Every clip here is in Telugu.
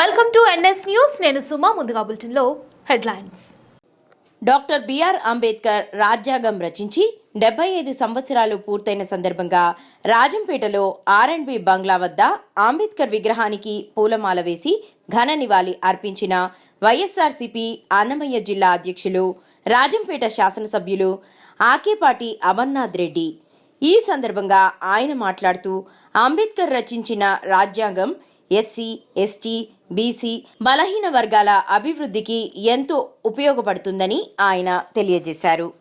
వెల్కమ్ టు ఎన్ఎస్ న్యూస్ నేను సుమా ముందుగా బులెటిన్లో హెడ్లైన్స్. డాక్టర్ బిఆర్ అంబేద్కర్ రాజ్యాంగం రచించి డెబ్బై ఐదు సంవత్సరాలు పూర్తయిన సందర్భంగా రాజంపేటలో ఆర్ఎండ్బి బంగ్లా వద్ద అంబేద్కర్ విగ్రహానికి పూలమాల వేసి ఘన నివాళి అర్పించిన వైఎస్ఆర్సీపీ అన్నమయ్య జిల్లా అధ్యక్షులు రాజంపేట శాసనసభ్యులు ఆకేపాటి అమర్నాథ్ రెడ్డి. ఈ సందర్భంగా ఆయన మాట్లాడుతూ అంబేద్కర్ రచించిన రాజ్యాంగం ఎస్సీ ఎస్టీ బీసీ బలహీన వర్గాల అభివృద్ధికి ఎంతో ఉపయోగపడుతుందని ఆయన తెలియజేశారు.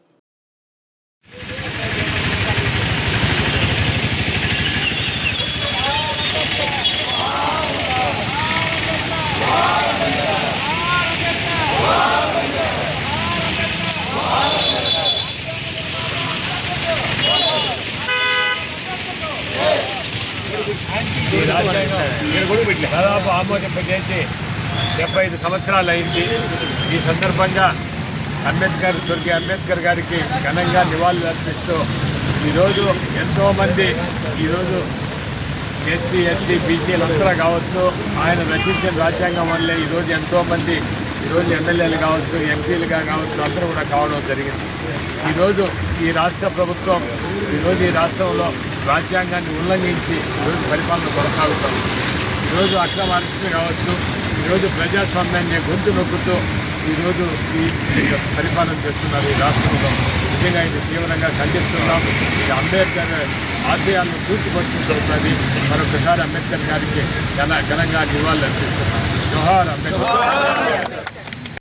ఈ రాజ్యాంగం దాదాపు ఆమోదింపజేసి డెబ్బై ఐదు సంవత్సరాలు అయింది. ఈ సందర్భంగా అంబేద్కర్ స్వర్గీయ అంబేద్కర్ గారికి ఘనంగా నివాళులు అర్పిస్తూ ఈరోజు ఎంతోమంది ఈరోజు ఎస్సీ ఎస్టీ బీసీలు అందరూ కావచ్చు ఆయన రచించిన రాజ్యాంగం వల్లే ఈరోజు ఎంతోమంది ఈరోజు ఎమ్మెల్యేలు కావచ్చు ఎంపీలుగా కావచ్చు అందరూ కూడా కావడం జరిగింది. ఈరోజు ఈ రాష్ట్ర ప్రభుత్వం ఈరోజు ఈ రాష్ట్రంలో రాజ్యాంగాన్ని ఉల్లంఘించి ఈరోజు పరిపాలన కొనసాగుతుంది. ఈరోజు అక్రమ అరెస్టులు కావచ్చు ఈరోజు ప్రజాస్వామ్యాన్ని గొంతు నొక్కుతూ ఈరోజు ఈ పరిపాలన చేస్తున్నారు ఈ రాష్ట్రంలో. నిజంగా ఇది తీవ్రంగా ఖండిస్తున్నాం. ఇది అంబేద్కర్ ఆశయాలను పూర్తిపరుచుకుంటున్నది మరొకసారి అంబేద్కర్ గారికి ఘన ఘనంగా నివాళులు అర్పిస్తున్నాం. జోహార్ అంబేద్కర్.